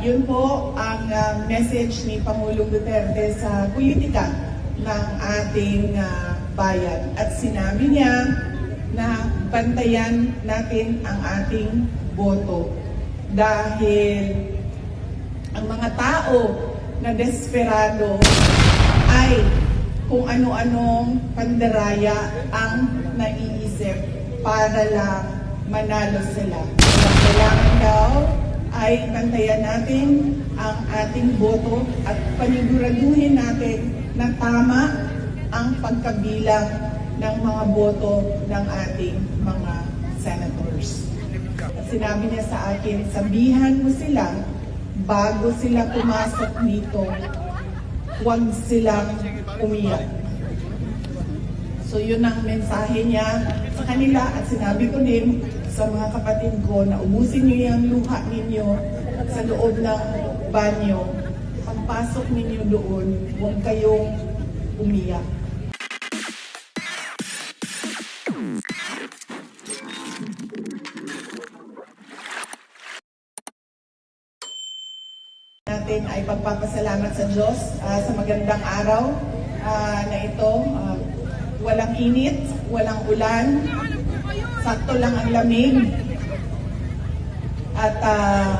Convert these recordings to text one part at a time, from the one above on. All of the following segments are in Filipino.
yun po ang ah, message ni Pangulong Duterte sa politika ng ating ah, bayan. At sinabi niya na bantayan natin ang ating boto dahil ang mga tao na desperado ay kung ano-anong pandaraya ang naiisip para lang manalo sila. Kailangan daw ay bantayan natin ang ating boto at paniguraduhin natin na tama ang pagkabilang ng mga boto ng ating mga senators. At sinabi niya sa akin, sabihan mo sila bago sila pumasok dito, huwag silang umiyak. So yun ang mensahe niya sa kanila at sinabi ko din sa mga kapatid ko na ubusin niyo yung luha ninyo sa loob ng banyo. Pagpasok ninyo doon, huwag kayong umiyak. natin ay pagpapasalamat sa Diyos ah, sa magandang araw ah, na ito. Ah, walang init, walang ulan, sakto lang ang lamig. At uh,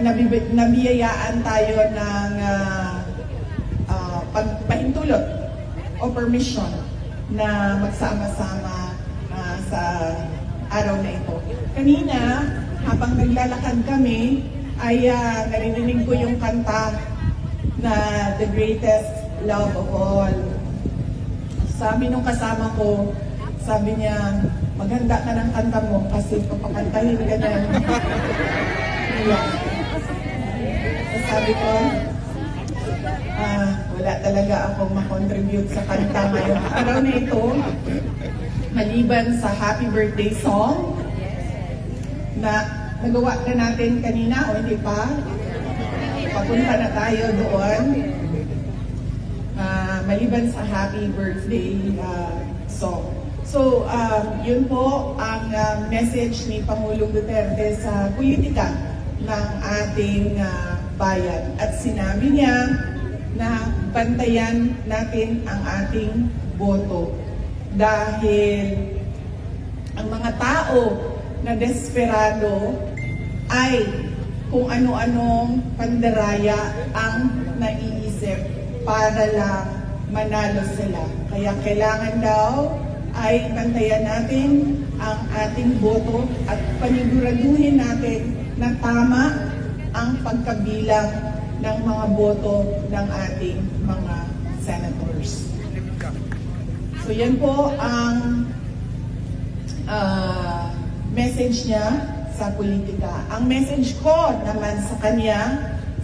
nabib- nabiyayaan tayo ng ah, ah, pagpahintulot o permission na magsama-sama ah, sa araw na ito. Kanina, habang naglalakad kami, ay ah, narinig ko yung kanta na The Greatest Love of All. Sabi nung kasama ko, sabi niya, maganda ka ng kanta mo kasi papakantahin ka niyan. Yeah. So, sabi ko, ah, wala talaga akong makontribute sa kanta ngayong araw na ito. Maliban sa happy birthday song na nagawa na natin kanina o hindi pa. Papunta na tayo doon. Ah, maliban sa happy birthday ah, song. So, um, yun po ang ah, message ni Pangulong Duterte sa politika ng ating ah, bayan. At sinabi niya na bantayan natin ang ating boto dahil ang mga tao na desperado ay kung ano-anong pandaraya ang naiisip para lang manalo sila. Kaya kailangan daw ay bantayan natin ang ating boto at paniguraduhin natin na tama ang pagkabilang ng mga boto ng ating mga senators. So yan po ang ah, message niya sa politika. Ang message ko naman sa kanya,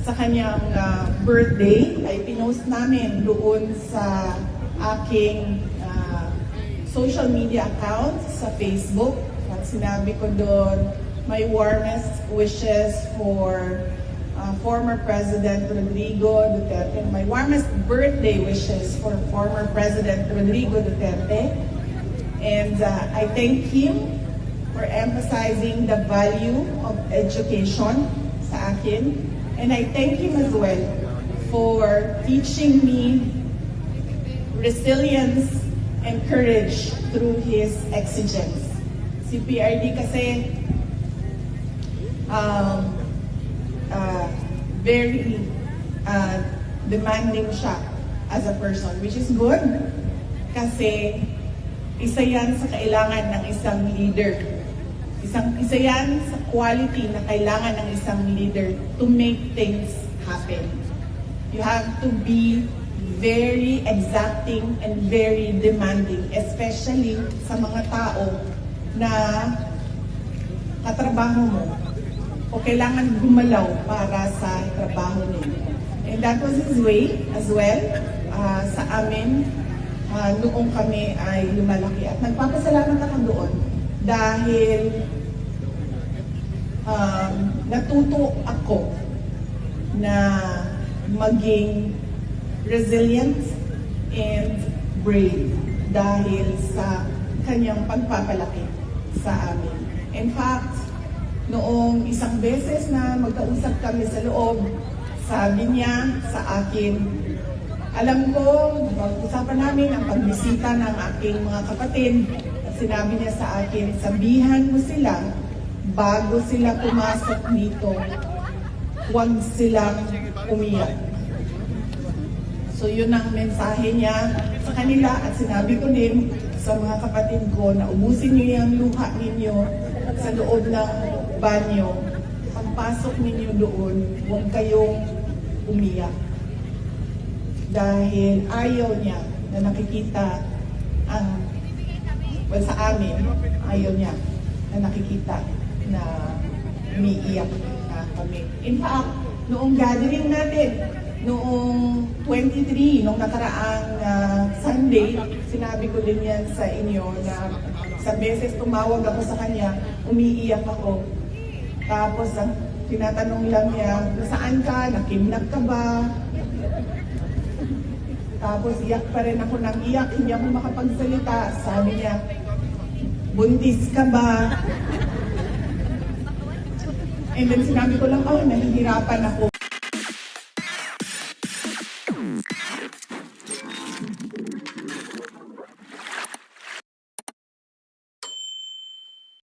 sa kanyang ah, birthday, ay pinost namin doon sa aking social media accounts sa Facebook. At sinabi ko doon, my warmest wishes for uh, former President Rodrigo Duterte. My warmest birthday wishes for former President Rodrigo Duterte. And uh, I thank him for emphasizing the value of education sa akin. And I thank him as well for teaching me resilience and courage through his exigence. Si PRD kasi um, uh, very uh, demanding siya as a person, which is good kasi isa yan sa kailangan ng isang leader. Isang, isa yan sa quality na kailangan ng isang leader to make things happen. You have to be very exacting and very demanding, especially sa mga tao na katrabaho mo o kailangan gumalaw para sa trabaho ninyo. And that was his way as well ah, sa amin ah, noong kami ay lumalaki. At nagpapasalamat ako doon dahil um, natuto ako na maging resilient and brave dahil sa kanyang pagpapalaki sa amin. In fact, noong isang beses na magkausap kami sa loob, sabi niya sa akin, alam ko, pag-usapan namin ang pagbisita ng aking mga kapatid. At sinabi niya sa akin, sabihan mo sila bago sila pumasok dito, huwag silang umiyak. So yun ang mensahe niya sa kanila at sinabi ko din sa mga kapatid ko na ubusin niyo yung luha ninyo sa loob ng banyo. Pagpasok ninyo doon, huwag kayong umiyak. Dahil ayaw niya na nakikita ang, well sa amin, ayaw niya na nakikita na umiiyak na kami. In fact, noong gathering natin, noong 23, nung nakaraang ah, Sunday, sinabi ko din yan sa inyo na sa beses tumawag ako sa kanya, umiiyak ako. Tapos ang tinatanong lang niya, nasaan ka? Nakimnak ka ba? Tapos iyak pa rin ako ng iyak, hindi ako makapagsalita. Sabi niya, buntis ka ba? And then sinabi ko lang, oh, nahihirapan ako.